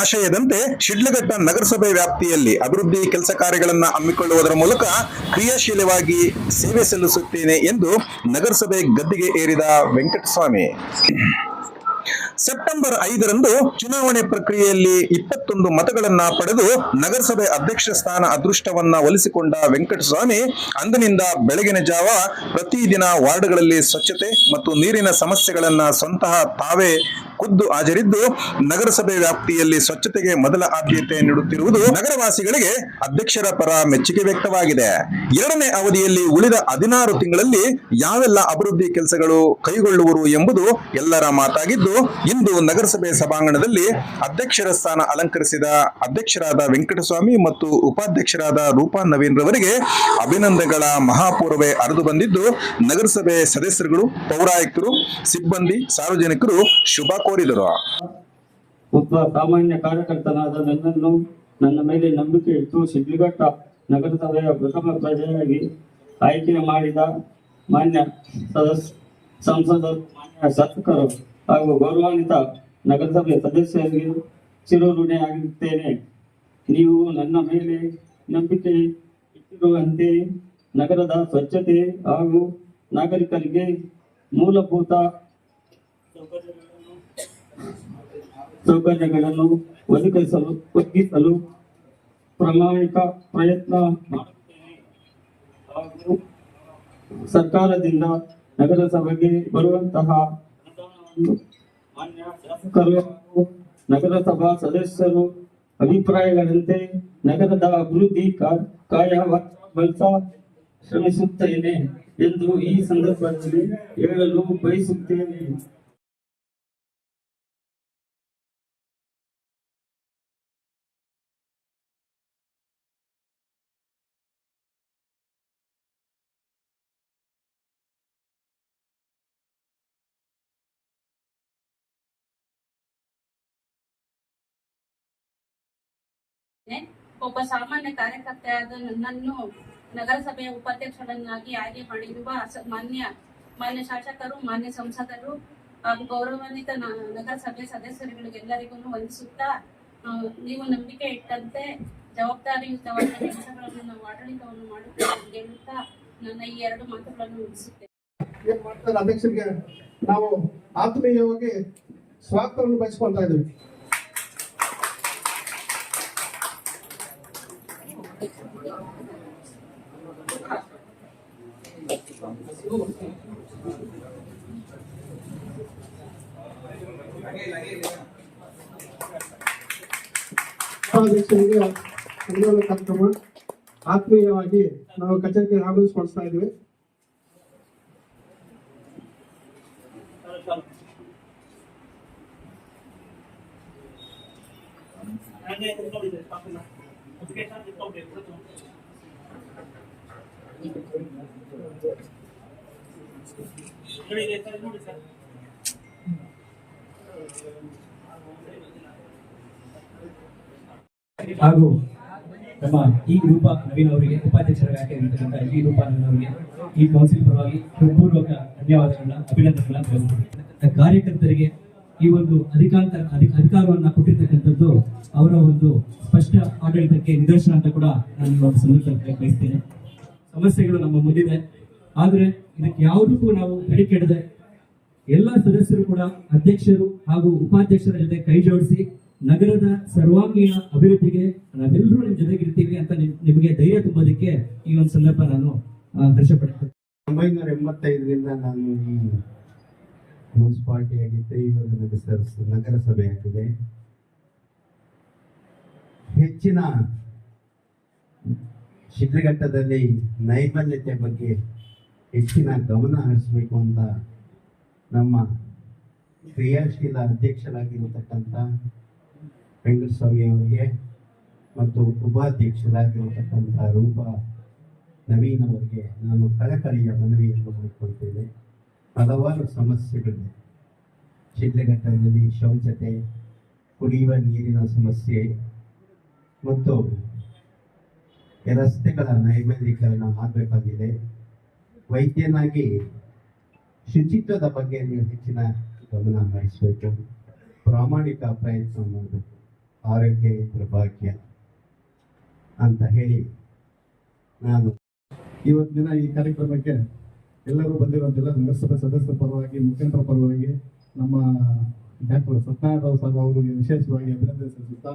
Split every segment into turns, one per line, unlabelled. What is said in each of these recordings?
ಆಶಯದಂತೆ ಶಿಡ್ಲಘಟ್ಟ ನಗರಸಭೆ ವ್ಯಾಪ್ತಿಯಲ್ಲಿ ಅಭಿವೃದ್ಧಿ ಕೆಲಸ ಕಾರ್ಯಗಳನ್ನು ಹಮ್ಮಿಕೊಳ್ಳುವುದರ ಮೂಲಕ ಕ್ರಿಯಾಶೀಲವಾಗಿ ಸೇವೆ ಸಲ್ಲಿಸುತ್ತೇನೆ ಎಂದು ನಗರಸಭೆ ಗದ್ದಿಗೆ ಏರಿದ ವೆಂಕಟಸ್ವಾಮಿ. ಸೆಪ್ಟೆಂಬರ್ ಐದರಂದು ಚುನಾವಣೆ ಪ್ರಕ್ರಿಯೆಯಲ್ಲಿ ಇಪ್ಪತ್ತೊಂದು ಮತಗಳನ್ನ ಪಡೆದು ನಗರಸಭೆ ಅಧ್ಯಕ್ಷ ಸ್ಥಾನ ಅದೃಷ್ಟವನ್ನ ಒಲಿಸಿಕೊಂಡ ವೆಂಕಟಸ್ವಾಮಿ, ಅಂದಿನಿಂದ ಬೆಳಗಿನ ಜಾವ ಪ್ರತಿದಿನ ವಾರ್ಡ್ಗಳಲ್ಲಿ ಸ್ವಚ್ಛತೆ ಮತ್ತು ನೀರಿನ ಸಮಸ್ಯೆಗಳನ್ನ ಸ್ವತಃ ತಾವೇ ಖುದ್ದು ಹಾಜರಿದ್ದು ನಗರಸಭೆ ವ್ಯಾಪ್ತಿಯಲ್ಲಿ ಸ್ವಚ್ಛತೆಗೆ ಮೊದಲ ಆದ್ಯತೆ ನೀಡುತ್ತಿರುವುದು ನಗರವಾಸಿಗಳಿಗೆ ಅಧ್ಯಕ್ಷರ ಪರ ಮೆಚ್ಚುಗೆ ವ್ಯಕ್ತವಾಗಿದೆ. ಎರಡನೇ ಅವಧಿಯಲ್ಲಿ ಉಳಿದ ಹದಿನಾರು ತಿಂಗಳಲ್ಲಿ ಯಾವೆಲ್ಲ ಅಭಿವೃದ್ಧಿ ಕೆಲಸಗಳು ಕೈಗೊಳ್ಳುವರು ಎಂಬುದು ಎಲ್ಲರ ಮಾತಾಗಿದ್ದು, ಇಂದು ನಗರಸಭೆ ಸಭಾಂಗಣದಲ್ಲಿ ಅಧ್ಯಕ್ಷರ ಸ್ಥಾನ ಅಲಂಕರಿಸಿದ ಅಧ್ಯಕ್ಷರಾದ ವೆಂಕಟಸ್ವಾಮಿ ಮತ್ತು ಉಪಾಧ್ಯಕ್ಷರಾದ ರೂಪಾ ನವೀನ್ ರವರಿಗೆ ಅಭಿನಂದನೆಗಳ ಮಹಾಪೂರ್ವೇ ಹರಿದು ಬಂದಿದ್ದು, ನಗರಸಭೆ ಸದಸ್ಯರುಗಳು, ಪೌರಾಯುಕ್ತರು, ಸಿಬ್ಬಂದಿ, ಸಾರ್ವಜನಿಕರು ಶುಭ ಕೋರಿದರು
ಒಬ್ಬ ಸಾಮಾನ್ಯ ಕಾರ್ಯಕರ್ತನಾದ ನನ್ನನ್ನು ನನ್ನ ಮೇಲೆ ನಂಬಿಕೆ ಇಟ್ಟು ಶಿಡ್ಲಘಟ್ಟ ನಗರಸಭೆಯ ಪ್ರಥಮ ಪ್ರಜೆಯಾಗಿ ಆಯ್ಕೆ ಮಾಡಿದ ಮಾನ್ಯ ಸದಸ್ಯ ಸಂಸದ, ಮಾನ್ಯ ಶಾಸಕರು ಹಾಗೂ ಗೌರವಾನ್ವಿತ ನಗರಸಭೆ ಸದಸ್ಯರಿಗೆ ಚಿರಋಣಿಯಾಗಿರುತ್ತೇನೆ ನೀವು ನನ್ನ ಮೇಲೆ ನಂಬಿಕೆ ಇಟ್ಟಿರುವಂತೆ ನಗರದ ಸ್ವಚ್ಛತೆ ಹಾಗೂ ನಾಗರಿಕರಿಗೆ ಮೂಲಭೂತ ಸೌಕರ್ಯಗಳನ್ನು ಸೌಕರ್ಯಗಳನ್ನು ಒದಗಿಸಲು ಒದಗಿಸಲು ಪ್ರಾಮಾಣಿಕ ಪ್ರಯತ್ನ ಹಾಗೂ ಸರ್ಕಾರದಿಂದ ನಗರಸಭೆಗೆ ಬರುವಂತಹ ಮಾನ್ಯ ಶಾಸಕರು ನಗರಸಭಾ ಸದಸ್ಯರು ಅಭಿಪ್ರಾಯಗಳಂತೆ ನಗರದ ಅಭಿವೃದ್ಧಿ ಕಾರ್ಯ ಶ್ರಮಿಸುತ್ತೇನೆ ಎಂದು ಈ ಸಂದರ್ಭದಲ್ಲಿ ಹೇಳಲು ಬಯಸುತ್ತೇನೆ.
ಒಬ್ಬ ಸಾಮಾನ್ಯ ಕಾರ್ಯಕರ್ತೆಯಾದ ನನ್ನನ್ನು ನಗರಸಭೆಯ ಉಪಾಧ್ಯಕ್ಷರನ್ನಾಗಿ ಆಯ್ಕೆ ಮಾಡಿರುವ ಮಾನ್ಯ ಮಾನ್ಯ ಶಾಸಕರು, ಮಾನ್ಯ ಸಂಸದರು ಹಾಗೂ ಗೌರವಾನ್ವಿತ ನಗರಸಭೆ ಸದಸ್ಯರುಗಳಿಗೆಲ್ಲರಿಗೂ ವಂದಿಸುತ್ತಾ ನೀವು ನಂಬಿಕೆ ಇಟ್ಟಂತೆ ಜವಾಬ್ದಾರಿಯುತವಾದ ಕೆಲಸಗಳನ್ನು ನಾವು, ಆಡಳಿತವನ್ನು ಮಾಡುತ್ತೇವೆ ನನ್ನ ಈ ಎರಡು ಮಾತುಗಳನ್ನು ಮುಗಿಸುತ್ತೇನೆ.
ಅಧ್ಯಕ್ಷರಿಗೆ? ನಾವು ಆತ್ಮೀಯವಾಗಿ ಸ್ವಾಗತವನ್ನು ಬಯಸ್ಕೊಳ್ತಾ ಇದ್ದೀವಿ. ಕಾರ್ಯಕ್ರಮ ಆತ್ಮೀಯವಾಗಿ ನಾವು ಕಚೇರಿಗೆ ಆಗಮಿಸ್ಕೊಳ್ತಾ ಇದ್ದೀವಿ.
ಹಾಗೂ ನಮ್ಮ ಈ ರೂಪ ನವೀನ್ ಅವರಿಗೆ ಉಪಾಧ್ಯಕ್ಷರಾಗಿ ಆಯ್ಕೆಯಾಗಿರ್ತಕ್ಕಂಥ ಈ ರೂಪ ನವೀನ್ ಅವರಿಗೆ ಈ ಕೌನ್ಸಿಲ್ ಪರವಾಗಿ ಹೃತ್ಪೂರ್ವಕ ಧನ್ಯವಾದಗಳನ್ನ, ಅಭಿನಂದನೆಗಳನ್ನ ತಿಳಿಸ್ತೀನಿ ಕಾರ್ಯಕರ್ತರಿಗೆ ಈ ಒಂದು ಅಧಿಕಾಂತ ಅಧಿಕಾರವನ್ನು ಕೊಟ್ಟಿರ್ತಕ್ಕಂಥದ್ದು ಅವರ ಒಂದು ಸ್ಪಷ್ಟ ಆಡಳಿತಕ್ಕೆ ನಿದರ್ಶನ ಅಂತ ಕೂಡ ನಾನು ಒಂದು ಸಂದರ್ಭದಲ್ಲಿ ಬಯಸ್ತೇನೆ. ಸಮಸ್ಯೆಗಳು ನಮ್ಮ ಮುಂದಿದೆ. ಆದ್ರೆ ಇದಕ್ಕೆ ಯಾವುದಕ್ಕೂ ನಾವು ಕೆಡದೆ ಎಲ್ಲ ಸದಸ್ಯರು ಕೂಡ ಅಧ್ಯಕ್ಷರು ಹಾಗೂ ಉಪಾಧ್ಯಕ್ಷರ ಜೊತೆ ಕೈ ಜೋಡಿಸಿ ನಗರದ ಸರ್ವಾಂಗೀಣ ಅಭಿವೃದ್ಧಿಗೆ ನಾವೆಲ್ಲರೂ ನಿಮ್ಮ ಜೊತೆಗಿರ್ತೀವಿ ಅಂತ ನಿಮಗೆ ಧೈರ್ಯ ತುಂಬೋದಕ್ಕೆ ಈ ಒಂದು ಸಂದರ್ಭ ನಾನು ಹರ್ಷಪಡ್ತೇನೆ ಹರ್ಷ ಪಡ್ತೀನಿ.
ಒಂಬೈನೂರ ಎಂಬತ್ತೈದರಿಂದ ನಾನು ಈ ಮುನ್ಸಿಪಾಲಿಟಿ ಆಗಿದ್ದೆ ಇವಾಗ ನಗರ ನಗರಸಭೆ ಆಗಿದೆ ಹೆಚ್ಚಿನ ಶಿಡ್ಲಘಟ್ಟದಲ್ಲಿ ನೈರ್ಮಲ್ಯತೆ ಬಗ್ಗೆ ಹೆಚ್ಚಿನ ಗಮನ ಹರಿಸಬೇಕು ಅಂತ ನಮ್ಮ ಕ್ರಿಯಾಶೀಲ ಅಧ್ಯಕ್ಷರಾಗಿರತಕ್ಕಂಥ ವೆಂಕಟಸ್ವಾಮಿ ಅವರಿಗೆ ಮತ್ತು ಉಪಾಧ್ಯಕ್ಷರಾಗಿರತಕ್ಕಂಥ ರೂಪ ನವೀನ್ ಅವರಿಗೆ ನಾನು ಕಳಕಳಿಯ ಮನವಿಯನ್ನು ಮಾಡಿಕೊಳ್ತೇನೆ. ಹಲವಾರು ಸಮಸ್ಯೆಗಳಿವೆ. ಶಿಡ್ಲಘಟ್ಟದಲ್ಲಿ ಶೌಚತೆ, ಕುಡಿಯುವ ನೀರಿನ ಸಮಸ್ಯೆ ಮತ್ತು ರಸ್ತೆಗಳ ನೈರ್ಮಲೀಕರಣ ಆಗಬೇಕಾಗಿದೆ. ವೈದ್ಯನಾಗಿ ಶುಚಿತ್ವದ ಬಗ್ಗೆ ನೀವು ಹೆಚ್ಚಿನ ಗಮನ ಹರಿಸಬೇಕು. ಪ್ರಾಮಾಣಿಕ ಪ್ರಯತ್ನ ಮಾಡಬೇಕು. ಆರೋಗ್ಯ ಇದ್ರ ಅಂತ ಹೇಳಿ ನಾನು
ಇವತ್ತಿನ ಈ ಕಾರ್ಯಕ್ರಮಕ್ಕೆ ಎಲ್ಲರೂ ಬಂದಿರುವಂತೆಲ್ಲ ನಗರಸಭೆ ಸದಸ್ಯರ ಪರವಾಗಿ, ಮುಖಂಡರ ಪರವಾಗಿ ನಮ್ಮ ಡಾಕ್ಟರ್ ಸತ್ಯನಾರಾಯಣ ಸರ್ ಅವರಿಗೆ ವಿಶೇಷವಾಗಿ ಅಭಿನಂದನೆ ಸಲ್ಲಿಸುತ್ತಾ,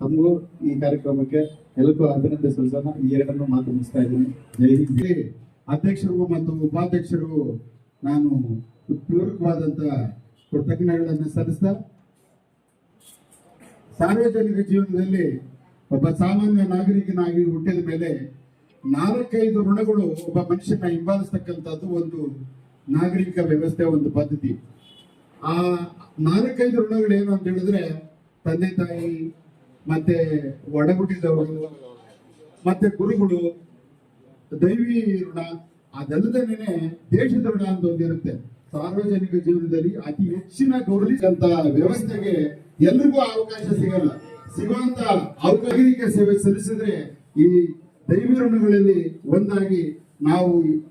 ತಮಗೂ ಈ ಕಾರ್ಯಕ್ರಮಕ್ಕೆ ಎಲ್ಲಕ್ಕೂ ಅಭಿನಂದನೆ ಸಲ್ಲಿಸೋಣ. ಈ ಎರಡನ್ನು ಮಾತು ಮುಗಿಸ್ತಾ ಇದ್ದೀನಿ. ಜೈ ಹಿಂದ್. ಜೈ ಅಧ್ಯಕ್ಷರಿಗೂ ಮತ್ತು ಉಪಾಧ್ಯಕ್ಷರು, ನಾನು ಪೂರಕವಾದಂತ ಕೃತಜ್ಞತೆಗಳನ್ನು ಸಲ್ಲಿಸ್ತಾ, ಸಾರ್ವಜನಿಕ ಜೀವನದಲ್ಲಿ ಒಬ್ಬ ಸಾಮಾನ್ಯ ನಾಗರಿಕನಾಗಿ ಹುಟ್ಟಿದ ಮೇಲೆ ನಾಲ್ಕೈದು ಋಣಗಳು ಒಬ್ಬ ಮನುಷ್ಯನ ಹಿಂಬಾಲಿಸ್ತಕ್ಕಂಥದ್ದು ಒಂದು ನಾಗರಿಕ ವ್ಯವಸ್ಥೆ ಒಂದು ಪದ್ಧತಿ. ಆ ನಾಲ್ಕೈದು ಋಣಗಳು ಏನು ಅಂತ ಹೇಳಿದ್ರೆ ತಂದೆ ತಾಯಿ, ಮತ್ತೆ ಒಡಗುಟ್ಟಿದವರು ಮತ್ತೆ ಗುರುಗಳು, ದೈವಿ ಋಣ, ಅದಲ್ಲದೇನೆ ದೇಶದ ಋಣ ಅಂತ ಒಂದಿರುತ್ತೆ ಸಾರ್ವಜನಿಕ ಜೀವನದಲ್ಲಿ ಅತಿ ಹೆಚ್ಚಿನ ಗೌರವಿಸಿದಂತ ವ್ಯವಸ್ಥೆಗೆ ಎಲ್ರಿಗೂ ಅವಕಾಶ ಸಿಗಲ್ಲ. ಸಿಗುವಂತ ಅವಕಾಶ ಸೇವೆ ಸಲ್ಲಿಸಿದ್ರೆ ಈ ದೈವಿ ಋಣಗಳಲ್ಲಿ ಒಂದಾಗಿ ನಾವು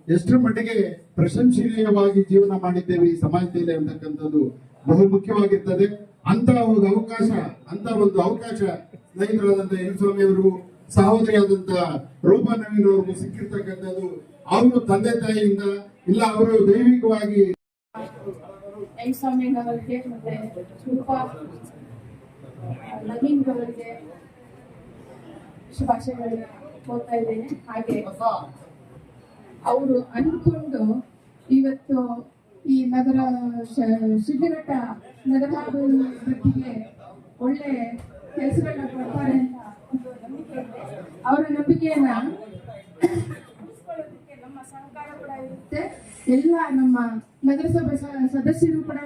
ಎಷ್ಟರ ಮಟ್ಟಿಗೆ ಪ್ರಶಂಸನೀಯವಾಗಿ ಜೀವನ ಮಾಡಿದ್ದೇವೆ ಈ ಸಮಾಜದಲ್ಲಿ ಅಂತಕ್ಕಂಥದ್ದು ಬಹು ಮುಖ್ಯವಾಗಿರ್ತದೆ. ಅಂತ ಒಂದು ಅವಕಾಶ ಅಂತ ಒಂದು ಅವಕಾಶ ಸ್ನೇಹಿತರಾದಂತ ಸ್ವಾಮಿ ಅವರು ಸಹೋದರಿಯಾದಂತ ರೂಪಾ ನವೀನ್ ಸಿಕ್ಕಿರ್ತಕ್ಕಂಥದ್ದು ಅವರು ತಂದೆ ತಾಯಿಯಿಂದ, ಇಲ್ಲ ಅವರು ದೈವಿಕವಾಗಿ
ಎನ್ ಶುಭಾಶಯಗಳನ್ನ ಕೋರ್ತಾ ಇದ್ದೇನೆ, ಹಾಗೆ ಅವರು ಅಂದ್ಕೊಂಡು ಇವತ್ತು ಈ ನಗರ ಸಿದ್ದಘಟ್ಟ ನಗರ ಬಗ್ಗೆ ಒಳ್ಳೆ ಕೆಲಸಗಳನ್ನ ಕೊಡ್ತಾರೆ ಅಂತ ಇದೆ. ಅವರ ನಂಬಿಕೆಯನ್ನ ಕೂಡ ಇರುತ್ತೆ. ಎಲ್ಲ ನಮ್ಮ ನಗರಸಭೆ ಸದಸ್ಯರು ಕೂಡ